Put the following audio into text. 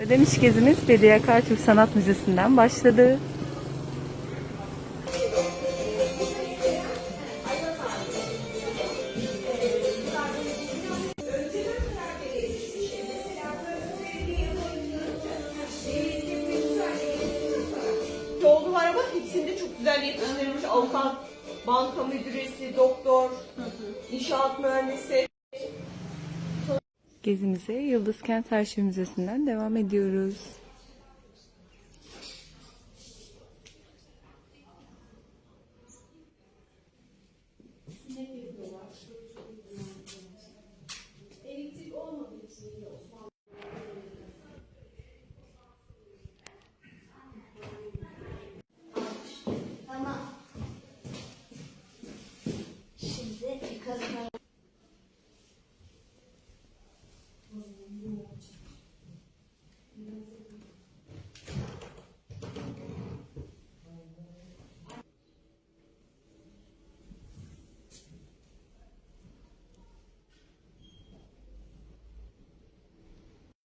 Ödemiş gezimiz Bediye Akar Türk Sanat Müzesi'nden başladı. Oldular ama hepsinde çok güzel yetiştirilmiş avukat, banka müdüresi, doktor, inşaat mühendisi. Gezimize Yıldız Kent Arşiv Müzesi'nden devam ediyoruz.